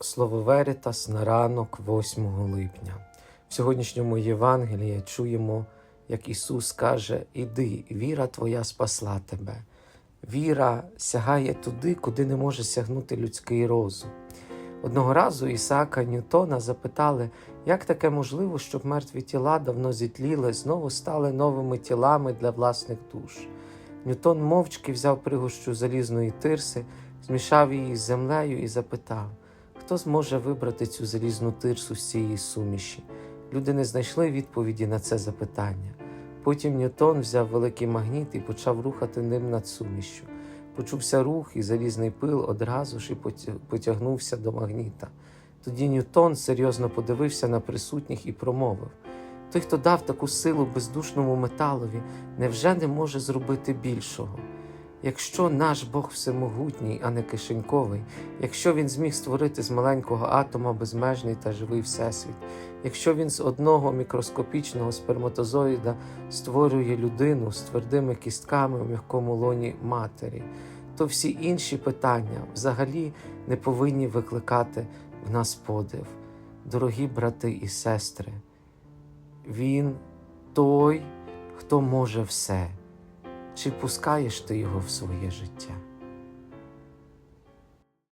Слово Веритас на ранок 8 липня. В сьогоднішньому Євангелії чуємо, як Ісус каже: Іди, віра Твоя спасла тебе. Віра сягає туди, куди не може сягнути людський розум. Одного разу Ісаака Ньютона запитали, як таке можливо, щоб мертві тіла давно зітліли, знову стали новими тілами для власних душ. Ньютон мовчки взяв пригощу залізної тирси, змішав її з землею і запитав, хто зможе вибрати цю залізну тирсу з цієї суміші. Люди не знайшли відповіді на це запитання. Потім Ньютон взяв великий магніт і почав рухати ним над сумішю. Почувся рух, і залізний пил одразу ж і потягнувся до магніта. Тоді Ньютон серйозно подивився на присутніх і промовив: Той, хто дав таку силу бездушному металові, невже не може зробити більшого? Якщо наш Бог всемогутній, а не кишеньковий, якщо він зміг створити з маленького атома безмежний та живий всесвіт, якщо він з одного мікроскопічного сперматозоїда створює людину з твердими кістками в м'якому лоні матері, то всі інші питання взагалі не повинні викликати в нас подив. Дорогі брати і сестри, він той, хто може все. Чи пускаєш ти його в своє життя?